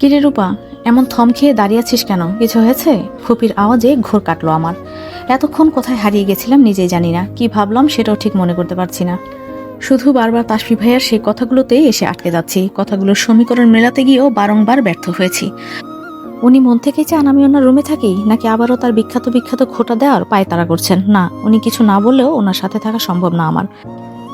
কিরে রূপা, এমন থম খেয়ে দাঁড়িয়ে আছিস কেন? কিছু হয়েছে? ফুপির আওয়াজে ঘোর কাটলো আমার। এতক্ষণ কোথায় হারিয়ে গেছিলাম নিজেই জানি না। কি ভাবলাম সেটাও ঠিক মনে করতে পারছি না। শুধু বারবার তাসফি ভাইয়ার সেই কথাগুলোতেই এসে আটকে যাচ্ছি। কথাগুলোর সমীকরণ মেলাতে গিয়েও বারংবার ব্যর্থ হয়েছি। উনি মন থেকে চান আমি ওনার রুমে থাকি, নাকি আবারও তার বিখ্যাত বিখ্যাত খোটা দেওয়ার পায়তারা করছেন? না, উনি কিছু না বললেও ওনার সাথে থাকা সম্ভব না আমার।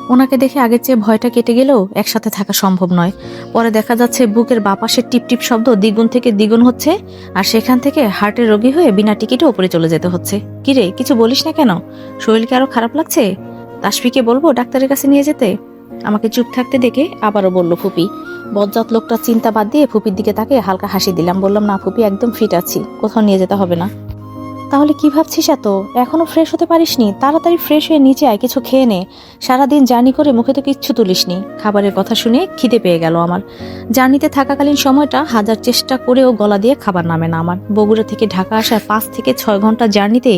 ওনাকে দেখে আগের চেয়ে ভয়টা কেটে গেলেও একসাথে থাকা সম্ভব নয়। পরে দেখা যাচ্ছে বুকের বাপাসের টিপ টিপ শব্দ দ্বিগুণ থেকে দ্বিগুণ হচ্ছে, আর সেখান থেকে হার্টের রোগী হয়ে বিনা টিকিটে ওপরে চলে যেতে হচ্ছে। কিরে কিছু বলিস না কেন? শরীর কি আরও খারাপ লাগছে? তাসফিকে বলব ডাক্তারের কাছে নিয়ে যেতে? আমাকে চুপ থাকতে দেখে আবারও বলল ফুপি। বজ্জাত লোকটা চিন্তা বাদ দিয়ে ফুপির দিকে তাকে হালকা হাসি দিলাম। বললাম, না ফুপি, একদম ফিট আছি। কোথাও নিয়ে যেতে হবে না। তাহলে কি ভাবছিস এত? এখনও ফ্রেশ হতে পারিসনি? তাড়াতাড়ি ফ্রেশ হয়ে নিচে আয়, কিছু খেয়ে নে। সারাদিন জার্নি করে মুখে তো কিচ্ছু তুলিসনি। খাবারের কথা শুনে খিদে পেয়ে গেল আমার। জার্নিতে থাকাকালীন সময়টা হাজার চেষ্টা করেও গলা দিয়ে খাবার নামে না আমার। বগুড়া থেকে ঢাকা আসার পাঁচ থেকে ছয় ঘণ্টা জার্নিতে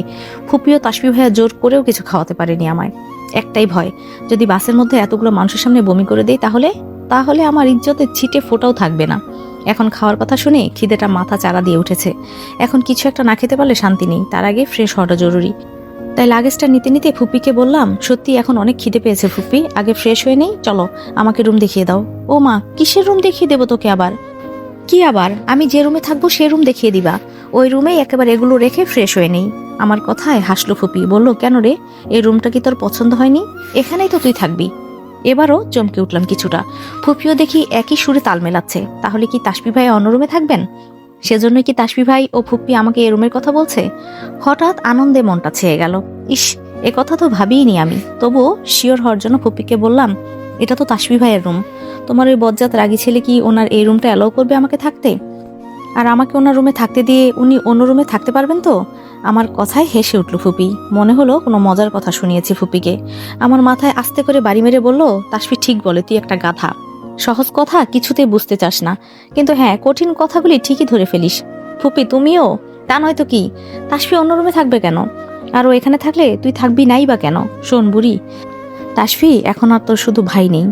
ফুপিও তাসপি ভাইয়া জোর করেও কিছু খাওয়াতে পারেনি আমায়। একটাই ভয়, যদি বাসের মধ্যে এতগুলো মানুষের সামনে বমি করে দেই তাহলে? তাহলে আমার ইজ্জতের ছিটে ফোটাও থাকবে না। এখন খাওয়ার কথা শুনে খিদেটা মাথা চারা দিয়ে উঠেছে। এখন কিছু একটা না খেতে পারলে শান্তি নেই, তার আগে ফ্রেশ হওয়াটা জরুরি। তাই লাগেজটা নিতে নিতে ফুপিকে বললাম, সত্যি এখন অনেক খিদে পেয়েছে ফুপি, আগে ফ্রেশ হয়ে নেই, চলো আমাকে রুম দেখিয়ে দাও। ও মা, কিসের রুম দেখিয়ে দেবো তোকে আবার? কি আবার? আমি যে রুমে থাকব সে রুম দেখিয়ে দিবা। ওই রুমেই একেবারে এগুলো রেখে ফ্রেশ হয়ে নেই। আমার কথায় হাসলো ফুপি, বলল, কেন রে? এই রুমটা কি তোর পছন্দ হয়নি? এখানেই তো তুই থাকবি। এবারও চমকে উঠলাম কিছুটা। ফুপিও দেখি একই সুরে তাল মেলাচ্ছে। তাহলে কি তাসপি ভাই অন্য রুমে থাকবেন? সেজন্য কি তাসপি ভাই ও ফুপ্পি আমাকে এ রুমের কথা বলছে? হঠাৎ আনন্দে মনটা ছেয়ে গেল। ইস, এ কথা তো ভাবিইনি আমি। তবুও শিওর হওয়ার জন্য ফুপ্পিকে বললাম, এটা তো তাসপি ভাইয়ের রুম। তোমার ওই বজ্জাত রাগী ছেলে কি ওনার এই রুমটা অ্যালাউ করবে আমাকে থাকতে? আর আমাকে ওনার রুমে থাকতে দিয়ে উনি অন্য রুমে থাকতে পারবেন তো? আমার কথায় হেসে উঠল ফুপি। মনে হলো কোনো মজার কথা শুনিয়েছি ফুপিকে। আমার মাথায় আস্তে করে বাড়ি মেরে বলল তাসফি ঠিক বলে, তুই একটা গাধা। সহজ কথা, কিছুতেই বুঝতে চাস না। কিন্তু হ্যাঁ কঠিন কথাগুলি ঠিকই ধরে ফেলিস। ফুপি, তুমিও? তা নয়তো কি? তাসফি অন্য রুমে থাকবে কেন? আর ও এখানে থাকলে তুই থাকবি নাই বা কেন? শোন বুড়ি, তাসফি, এখন আর তোর শুধু ভাই নেই।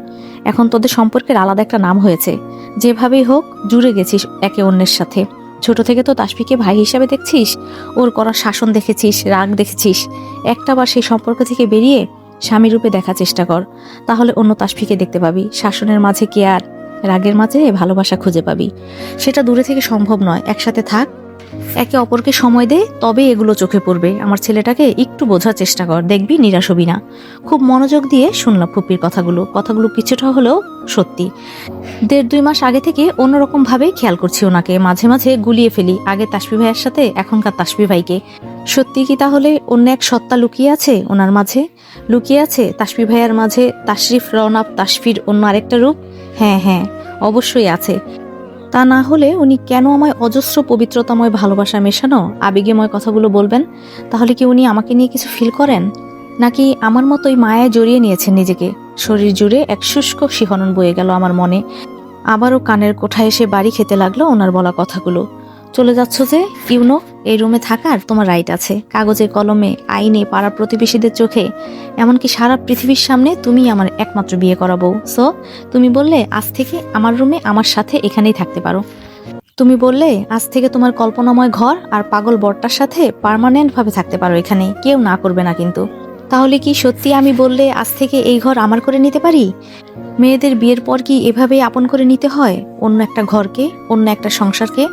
এখন তোদের সম্পর্কের আলাদা একটা নাম হয়েছে। যেভাবেই হোক, জুড়ে গেছিস একে অন্যের সাথে। ছোট থেকে তো তাসফিকে ভাই হিসাবে দেখছিস? ওর করা শাসন দেখেছিস, রাগ দেখেছিস। একটাবার সেই সম্পর্ক থেকে বেরিয়ে স্বামী রূপে দেখার চেষ্টা কর। তাহলে অন্য তাসফিকে দেখতে পাবি। শাসনের মাঝে কে আর? রাগের মাঝে ভালোবাসা খুঁজে পাবি। সেটা দূরে থেকে সম্ভব নয়। একসাথে থাক। একে অপরকে সময় দে তবে এগুলো চোখে পড়বে। আমার ছেলেটাকে একটু বোঝার চেষ্টা কর, দেখবি নিরাশ হবি না। খুব মনোযোগ দিয়ে শুনলাম ফুপির কথাগুলো। কথাগুলো কিছুটা হলেও সত্যি। দেড় দুই মাস আগে থেকে অন্যরকম ভাবে খেয়াল করছি ওনাকে। মাঝে মাঝে গুলিয়ে ফেলি, আগে তাসপি ভাইয়ের সাথে, এখনকার তাসপি ভাইকে। সত্যি কি তাহলে অন্য এক সত্তা লুকিয়ে আছে ওনার মাঝে? লুকিয়ে আছে তাসপি ভাইয়ার মাঝে তাশরিফ রওনাপ তাসফির অন্য আরেকটা রূপ? হ্যাঁ হ্যাঁ অবশ্যই আছে। তা না হলে উনি কেন আমায় অজস্র পবিত্রতাময় ভালোবাসা মেশানো, আবেগেময় কথাগুলো বলবেন? তাহলে কি উনি আমাকে নিয়ে কিছু ফিল করেন? নাকি আমার মতোই মায়ায় জড়িয়ে নিয়েছেন নিজেকে? শরীর জুড়ে এক শুষ্ক শিহরণ বয়ে গেল আমার মনে। আবারও কানের কোঠায় এসে বাড়ি খেতে লাগল ওনার বলা কথাগুলো। চলে যাচ্ছ যে, ইউনো? এই রুমে থাকার তোমার রাইট আছে। কাগজে, কলমে, আইনে, পাড়া প্রতিবেশীদের চোখে। এমনকি সারা পৃথিবীর সামনে তুমি আমার একমাত্র বিয়ে করাবো। সো তুমি বললে, আজ থেকে আমার রুমে আমার সাথে এখানেই থাকতে পারো। তুমি বললে, আজ থেকে তোমার কল্পনাময় ঘর আর পাগল বরটার সাথে পার্মানেন্ট ভাবে থাকতে পারো এখানে। কেউ না করবে না কিন্তু। তাহলে কি সত্যি আমি বললে, আজ থেকে এই ঘর আমার করে নিতে পারি? মেয়েদের বিয়ের পর কি এভাবে আপন করে নিতে হয়? অন্য একটা ঘরকে, অন্য একটা সংসারকে?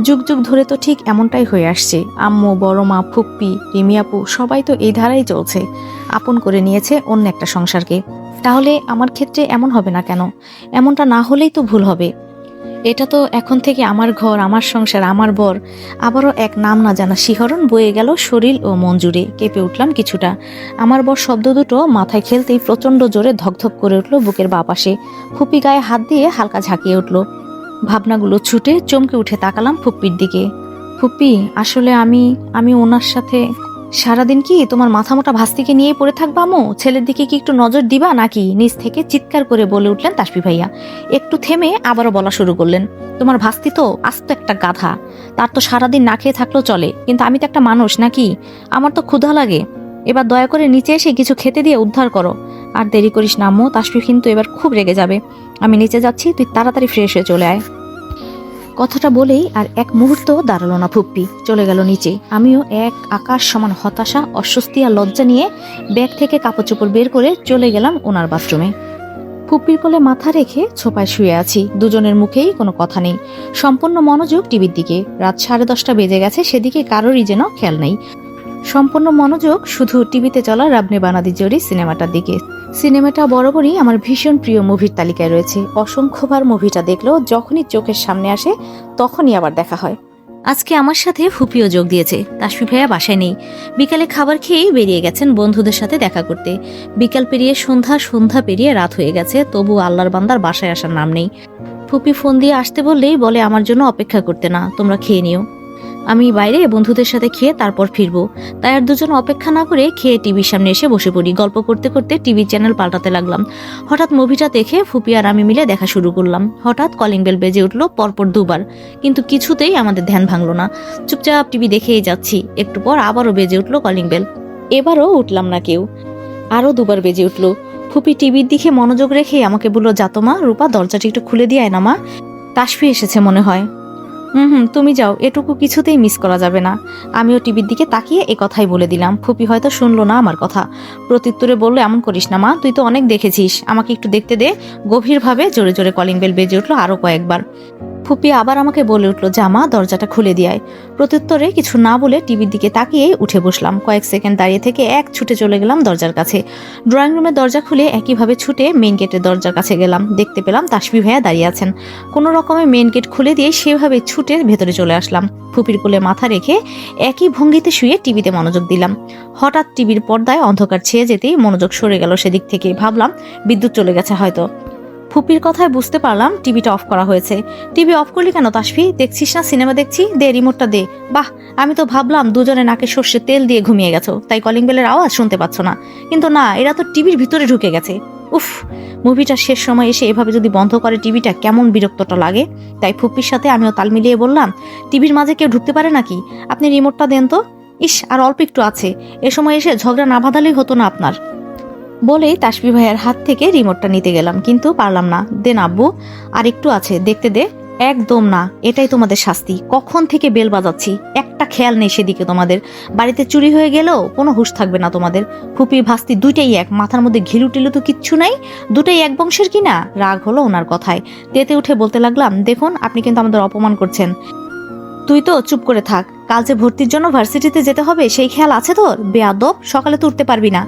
যুগ যুগ ধরে তো ঠিক এমনটাই হয়ে আসছে। আম্মু বড় মা ফুপ্পি রিমিয়াপু সবাই তো এই ধারাই চলছে। আপন করে নিয়েছে অন্য একটা সংসারকে। তাহলে আমার ক্ষেত্রে এমন হবে না কেন? এমনটা না হলেই তো ভুল হবে। এটা তো এখন থেকে আমার ঘর, আমার সংসার, আমার বর। আবারও এক নাম না জানা শিহরণ বয়ে গেল শরীর ও মন জুড়ে। কেঁপে উঠলাম কিছুটা। আমার বর শব্দ দুটো মাথায় খেলতেই প্রচণ্ড জোরে ধকধক করে উঠল বুকের বাপাশে ফুপি গায়ে হাত দিয়ে হালকা ঝাঁকিয়ে উঠল। ভাবনাগুলো ছুটে চমকে উঠে তাকালাম ফুপ্পির দিকে। ফুপ্পি, আসলে আমি আমি ওনার সাথে সারাদিন কি তোমার মাথা মোটা ভাস্তিকে নিয়ে পড়ে থাকবা আমো ছেলের দিকে কি একটু নজর দিবা নাকি? নিজ থেকে চিৎকার করে বলে উঠলেন তাসপি ভাইয়া। একটু থেমে আবারও বলা শুরু করলেন, তোমার ভাস্তি তো আস্ত একটা গাধা। তার তো সারাদিন না খেয়ে থাকলেও চলে। কিন্তু আমি তো একটা মানুষ নাকি? আমার তো ক্ষুধা লাগে। এবার দয়া করে নিচে এসে কিছু খেতে দিয়ে উদ্ধার করো। আর দেরি করিস না আম্মু তাসপি কিন্তু এবার খুব রেগে যাবে। আমি নিচে যাচ্ছি, তুই তাড়াতাড়ি ফ্রেশ হয়ে চলে আয়। কথাটা বলেই আর এক মুহূর্ত দাঁড়াল না ফুপ্পি, চলে গেল নিচে। আমিও এক আকাশ সমান হতাশা, অস্বস্তি আর লজ্জা নিয়ে ব্যাগ থেকে কাপড় চোপড় বের করে চলে গেলাম ওনার বাথরুমে। ফুপ্পির কোলে মাথা রেখে ছোপায় শুয়ে আছি, দুজনের মুখেই কোনো কথা নেই। সম্পূর্ণ মনোযোগ টিভির দিকে। রাত সাড়ে দশটা বেজে গেছে, সেদিকে কারোরই যেন খেয়াল নেই। সম্পূর্ণ মনোযোগ শুধু টিভিতে চলা রাবনে বানাদি জরি সিনেমাটার দিকে। সিনেমাটা বরাবরই আমার ভীষণ প্রিয় মুভির তালিকায় রয়েছে। অসংখ্যবার মুভিটা দেখলেও যখনই চোখের সামনে আসে, তখনই আবার দেখা হয়। আজকে আমার সাথে ফুপিও যোগ দিয়েছে তাসফি ভাইয়া বাসায় নেই। বিকালে খাবার খেয়েই বেরিয়ে গেছেন বন্ধুদের সাথে দেখা করতে। বিকাল পেরিয়ে সন্ধ্যা সন্ধ্যা পেরিয়ে রাত হয়ে গেছে, তবু আল্লাহর বান্দার বাসায় আসার নাম নেই। ফুপি ফোন দিয়ে আসতে বললেই বলে, আমার জন্য অপেক্ষা করতে না, তোমরা খেয়ে নিও। আমি বাইরে বন্ধুদের সাথে খেয়ে তারপর ফিরবো। তাই আর দুজন অপেক্ষা না করে খেয়ে টিভির সামনে এসে বসে পড়ি। গল্প করতে করতে টিভি চ্যানেল পাল্টাতে লাগলাম। হঠাৎ মুভিটা দেখে ফুপি আর আমি মিলে দেখা শুরু করলাম। হঠাৎ কলিং বেল বেজে উঠল পরপর দুবার। কিন্তু কিছুতেই আমাদের ধ্যান ভাঙলো না। চুপচাপ টিভি দেখেই যাচ্ছি। একটু পর আবারও বেজে উঠল কলিং বেল এবারও উঠলাম না কেউ। আরও দুবার বেজে উঠল। ফুপি টিভির দিকে মনোযোগ রেখে আমাকে বলল যাতো মা, রূপা, দরজাটি একটু খুলে দিয়ে না মা। তাসফি এসেছে মনে হয়। হুম হুম তুমি যাও, এটুকু কিছুতেই মিস করা যাবে না। আমিও টিভির দিকে তাকিয়ে এ কথাই বলে দিলাম। ফুপি হয়তো শুনলো না আমার কথা। প্রত্যুত্তরে বলল, এমন করিস না মা, তুই তো অনেক দেখেছিস। আমাকে একটু দেখতে দে। গভীরভাবে জোরে জোরে কলিং বেল বেজে উঠল আরও কয়েকবার। ফুপি আবার আমাকে বলে উঠল জামা দরজাটা খুলে দিয়ায় প্রত্যুত্তরে কিছু না বলে টিভির দিকে তাকিয়েই উঠে বসলাম। কয়েক সেকেন্ড দাঁড়িয়ে থেকে এক ছুটে চলে গেলাম দরজার কাছে। ড্রয়িং রুমের দরজা খুলে একইভাবে ছুটে মেইন গেটের দরজার কাছে গেলাম। দেখতে পেলাম তাসবি ভাইয়া দাঁড়িয়ে আছেন। কোনো রকমে মেন গেট খুলে দিয়ে সেভাবে ছুটে ভেতরে চলে আসলাম। ফুপির কোলে মাথা রেখে একই ভঙ্গিতে শুয়ে টিভিতে মনোযোগ দিলাম। হঠাৎ টিভির পর্দায় অন্ধকার ছেয়ে যেতেই মনোযোগ সরে গেল সেদিক থেকে। ভাবলাম, বিদ্যুৎ চলে গেছে হয়তো। ফুপির কথায় বুঝতে পারলাম টিভিটা অফ করা হয়েছে। টিভি অফ করলি কেন তাসফি? দেখছিস না সিনেমা দেখছি? দে, রিমোটটা দে। বাহ, আমি তো ভাবলাম দুজনে নাকে সর্ষে তেল দিয়ে ঘুমিয়ে গেছো, তাই কলিং বেলের আওয়াজ শুনতে পাচ্ছ না। কিন্তু না, এরা তো টিভির ভিতরে ঢুকে গেছে। উফ, মুভিটা শেষ সময় এসে এভাবে যদি বন্ধ করে টিভিটা কেমন বিরক্তটা লাগে? তাই ফুপ্পির সাথে আমিও তাল মিলিয়ে বললাম, টিভির মাঝে কেউ ঢুকতে পারে নাকি? আপনি রিমোটটা দেন তো? ইস, আর অল্প একটু আছে। এ সময় এসে ঝগড়া না বাঁধালেই হতো না আপনার। বলেই তাসবি ভাইয়ের হাত থেকে রিমোটটা নিতে গেলাম, কিন্তু পারলাম না। দেন আব্বু আর একটু আছে, দেখতে দে। একদম না, এটাই তোমাদের শাস্তি। কখন থেকে বেল বাজাচ্ছি? একটা খেয়াল নেই সেদিকে তোমাদের। বাড়িতে চুরি হয়ে গেলেও কোনো হুঁশ থাকবে না তোমাদের। ফুপি, ভাস্তি দুইটাই এক, মাথার মধ্যে ঘিলু টিলু তো কিচ্ছু নাই। দুটাই এক বংশের কি না? রাগ হলো ওনার কথায়। তেতে উঠে বলতে লাগলাম, দেখুন, আপনি কিন্তু আমাদের অপমান করছেন। তুই তো চুপ করে থাক। কাল যে ভর্তির জন্য ভার্সিটিতে যেতে হবে, সেই খেয়াল আছে তোর? বেয়াদব, সকালে তো উঠতে পারবি না।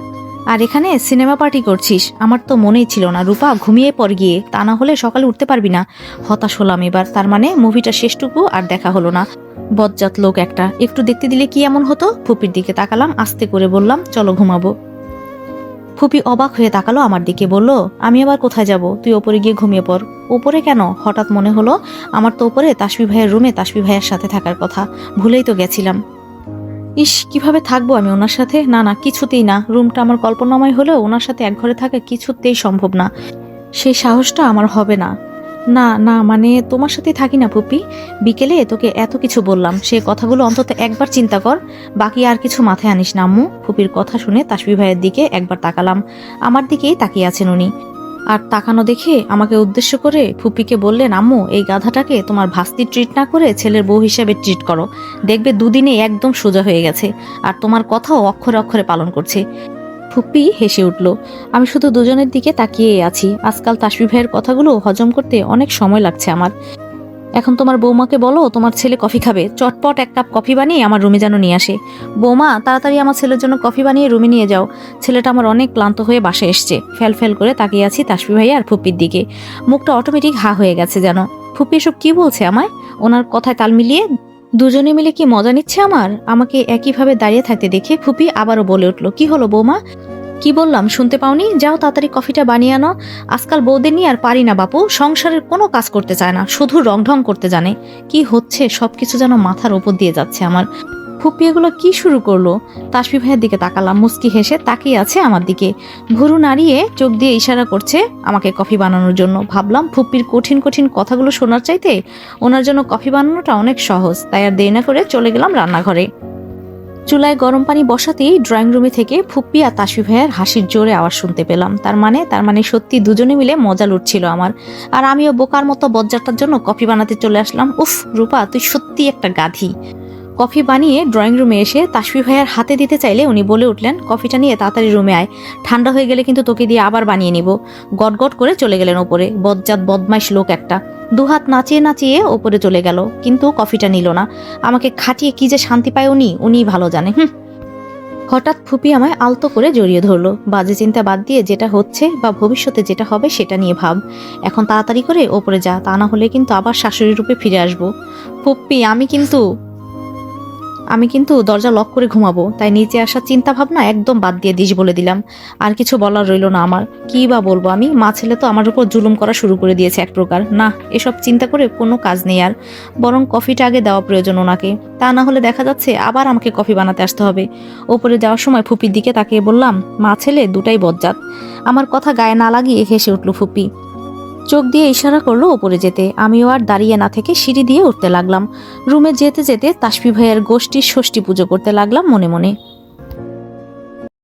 আর এখানে সিনেমা পার্টি করছিস, আমার তো মনেই ছিল না। রূপা, ঘুমিয়ে পর গিয়ে, তা না হলে সকালে উঠতে পারবি না। হতাশ হলাম এবার, তার মানে মুভিটা শেষটুকু আর দেখা হলো না। বজ্জাত লোক একটা, একটু দেখতে দিলে কি এমন হতো? ফুপির দিকে তাকালাম, আস্তে করে বললাম, চলো ঘুমাবো। ফুপি অবাক হয়ে তাকালো আমার দিকে, বলল, আমি আবার কোথায় যাব? তুই ওপরে গিয়ে ঘুমিয়ে পড়। ওপরে কেন? হঠাৎ মনে হলো, আমার তো ওপরে তাসবি ভাইয়ের রুমে তাসবি ভাইয়ের সাথে থাকার কথা। ভুলেই তো গেছিলাম। ইস, কীভাবে থাকব আমি ওনার সাথে? না না, কিছুতেই না। রুমটা আমার কল্পনাময় হলেও ওনার সাথে এক ঘরে থাকা কিছুতেই সম্ভব না। সেই সাহসটা আমার হবে না। না না মানে তোমার সাথে থাকি না পুপি বিকেলে তোকে এত কিছু বললাম। সে কথাগুলো অন্তত একবার চিন্তা কর। বাকি আর কিছু মাথায় আনিস না, আম্মু। ফুপির কথা শুনে তাসবি ভাইয়ের দিকে একবার তাকালাম। আমার দিকেই তাকিয়ে আছেন উনি। আর তাকানো দেখে আমাকে উদ্দেশ্য করে ফুপিকে বললেন, আম্মু, এই গাধাটাকে তোমার ভাস্তি ট্রিট না করে ছেলের বউ হিসাবে ট্রিট করো। দেখবে দুদিনে একদম সোজা হয়ে গেছে। আর তোমার কথাও অক্ষরে অক্ষরে পালন করছে। ফুপ্পি হেসে উঠল, আমি শুধু দুজনের দিকে তাকিয়ে আছি। আজকাল তাসবি ভাইয়ের কথাগুলো হজম করতে অনেক সময় লাগছে আমার। এখন তোমার বৌমাকে বলো, তোমার ছেলে কফি খাবে। চটপট এক কাপ কফি বানিয়ে আমার রুমে যেন নিয়ে আসে। বৌমা, তাড়াতাড়ি আমার ছেলের জন্য কফি বানিয়ে রুমে নিয়ে যাও। ছেলেটা আমার অনেক ক্লান্ত হয়ে বাসে এসছে। ফেল ফেল করে তাকিয়ে আছি তাসবি ভাই আর ফুপ্পির দিকে। মুখটা অটোমেটিক হা হয়ে গেছে যেন। ফুপ্পি, এসব কী বলছে আমায়? ওনার কথায় তাল মিলিয়ে, দুজনে মিলে কি মজা নিচ্ছে আমার? আমাকে একইভাবে দাঁড়িয়ে থাকতে দেখে ফুপি আবারও বলে উঠল, কি হলো বৌমা? কি বললাম, শুনতে পাওনি? যাও তাড়াতাড়ি কফিটা বানিয়ে আনো। আজকাল বৌদের নিয়ে আর পারি না বাপু, সংসারের কোনো কাজ করতে চায় না, শুধু রং ঢং করতে জানে। কি হচ্ছে, সবকিছু যেন মাথার ওপর দিয়ে যাচ্ছে আমার। ফুপি এগুলো কি শুরু করল? তাসফি ভাইয়ের দিকে তাকালাম মুস্কি হেসে তাকিয়ে আছে আমার দিকে। ভুরু নাড়িয়ে চোখ দিয়ে ইশারা করছে আমাকে কফি বানানোর জন্য। ভাবলাম ফুপ্পির কঠিন কঠিন কথাগুলো শোনার চাইতে ওনার জন্য কফি বানানোটা অনেক সহজ, তাই আর দেরি না করে চলে গেলাম রান্নাঘরে। চুলায় গরম পানি বসাতেই ড্রয়িং রুমে থেকে ফুপ্পি আর তাসফি ভাইয়ার হাসির জোরে আওয়াজ শুনতে পেলাম। তার মানে তার মানে সত্যি দুজনে মিলে মজা লুটছিল আমার। আর আমিও বোকার মতো বজ্জারটার জন্য কফি বানাতে চলে আসলাম। উফ, রূপা, তুই সত্যি একটা গাধি। কফি বানিয়ে ড্রয়িং রুমে এসে তাসফি ভাইয়ার হাতে দিতে চাইলে উনি বলে উঠলেন, কফিটা নিয়ে তাড়াতাড়ি রুমে আয়। ঠান্ডা হয়ে গেলে কিন্তু তোকে দিয়ে আবার বানিয়ে নিব। গট গট করে চলে গেলেন ওপরে। বজ্জাত বদমাইশ লোক একটা। দুহাত নাচিয়ে নাচিয়ে ওপরে চলে গেল, কিন্তু কফিটা নিল না। আমাকে খাটিয়ে কি যে শান্তি পায় উনি, উনিই ভালো জানে। হুম। হঠাৎ ফুপি আমায় আলতো করে জড়িয়ে ধরলো। বাজে চিন্তা বাদ দিয়ে যেটা হচ্ছে বা ভবিষ্যতে যেটা হবে সেটা নিয়ে ভাব। এখন তাড়াতাড়ি করে ওপরে যা, তা না হলে কিন্তু আবার শাশুড়ি রূপে ফিরে আসব। ফুপ্পি আমি কিন্তু আমি কিন্তু দরজা লক করে ঘুমাবো, তাই নিচে আসার চিন্তা ভাবনা একদম বাদ দিয়ে দিস বলে দিলাম। আর কিছু বলার রইল না আমার। কি বা বলব আমি? মা ছেলে তো আমার উপর জুলুম করা শুরু করে দিয়েছে এক প্রকার। না, এসব চিন্তা করে কোনো কাজ নেই আর। বরং কফিটা আগে দেওয়া প্রয়োজন ওনাকে। তা না হলে দেখা যাচ্ছে আবার আমাকে কফি বানাতে আসতে হবে। ওপরে যাওয়ার সময় ফুপির দিকে তাকিয়ে বললাম, মা ছেলে দুটাই বজ্জাত। আমার কথা গায়ে না লাগিয়ে হেসে উঠল ফুপি। চোখ দিয়ে ইশারা করল ওপরে যেতে। আমিও আর দাঁড়িয়ে না থেকে সিঁড়ি দিয়ে উঠতে লাগলাম। রুমে যেতে যেতে তাসফি ভাইয়ের গোষ্ঠীর ষষ্ঠী পুজো করতে লাগলাম মনে মনে।